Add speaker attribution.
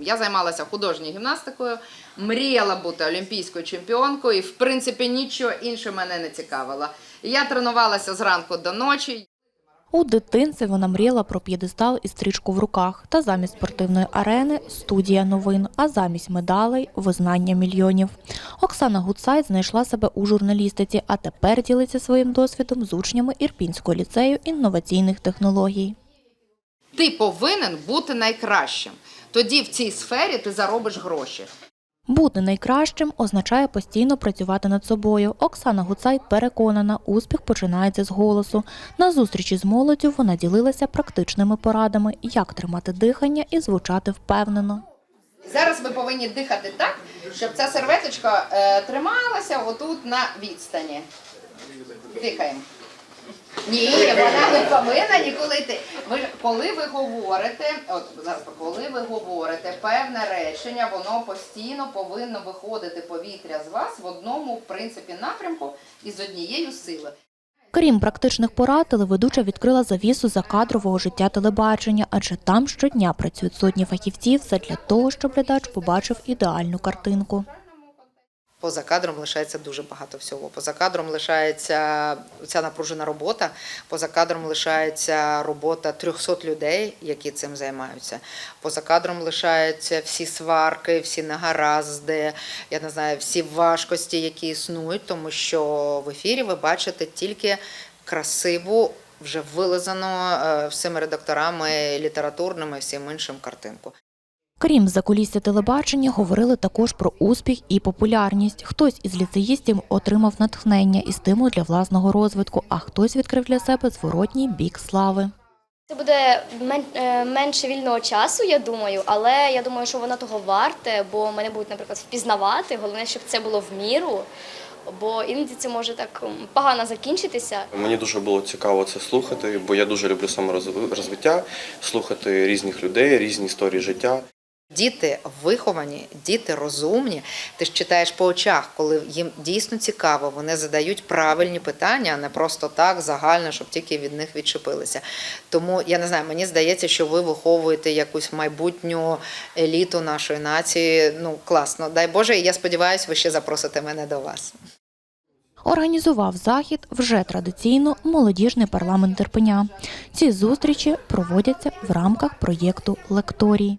Speaker 1: Я займалася художньою гімнастикою, мріяла бути олімпійською чемпіонкою, і в принципі нічого інше мене не цікавило. Я тренувалася зранку до ночі.
Speaker 2: У дитинстві вона мріяла про п'єдестал і стрічку в руках. Та замість спортивної арени студія новин, а замість медалей визнання мільйонів. Оксана Гуцайт знайшла себе у журналістиці, а тепер ділиться своїм досвідом з учнями Ірпінського ліцею інноваційних технологій.
Speaker 1: Ти повинен бути найкращим. Тоді в цій сфері ти заробиш гроші.
Speaker 2: Бути найкращим означає постійно працювати над собою. Оксана Гуцайт переконана, успіх починається з голосу. На зустрічі з молоддю вона ділилася практичними порадами, як тримати дихання і звучати впевнено.
Speaker 1: Зараз ви повинні дихати так, щоб ця серветочка е, трималася отут на відстані. Дихаємо. Ні, вона не повинна ніколи йти. Ви, ж- коли ви говорите, от зараз, коли ви говорите певне речення, воно постійно повинно виходити повітря з вас в одному, в принципі, напрямку і з однією силою.
Speaker 2: Крім практичних порад, телеведуча відкрила завісу закадрового життя телебачення, адже там щодня працюють сотні фахівців задля того, щоб глядач побачив ідеальну картинку.
Speaker 3: Поза кадром лишається дуже багато всього. Поза кадром лишається ця напружена робота. Поза кадром лишається робота 300 людей, які цим займаються. Поза кадром лишаються всі сварки, всі негаразди, я не знаю, всі важкості, які існують, тому що в ефірі ви бачите тільки красиву, вже вилизану е, всіми редакторами літературними всім іншим картинку.
Speaker 2: Крім закулісся телебачення, говорили також про успіх і популярність. Хтось із ліцеїстів отримав натхнення і стимул для власного розвитку, а хтось відкрив для себе зворотній бік слави.
Speaker 4: Це буде е, менше вільного часу, я думаю, але я думаю, що воно того варте, бо мене будуть, наприклад, впізнавати. Головне, щоб це було в міру, бо іноді це може так погано закінчитися.
Speaker 5: Мені дуже було цікаво це слухати, бо я дуже люблю саморозвиття, слухати різних людей, різні історії життя.
Speaker 3: Діти виховані, діти розумні. Ти ж читаєш по очах, коли їм дійсно цікаво, вони задають правильні питання, а не просто так загально, щоб тільки від них відчепилися. Тому я не знаю, мені здається, що ви виховуєте якусь майбутню еліту нашої нації. Ну класно, дай Боже, і я сподіваюся, ви ще запросите мене до вас.
Speaker 2: Організував захід вже традиційно молодіжний парламент Терпеня. Ці зустрічі проводяться в рамках проєкту Лекторій.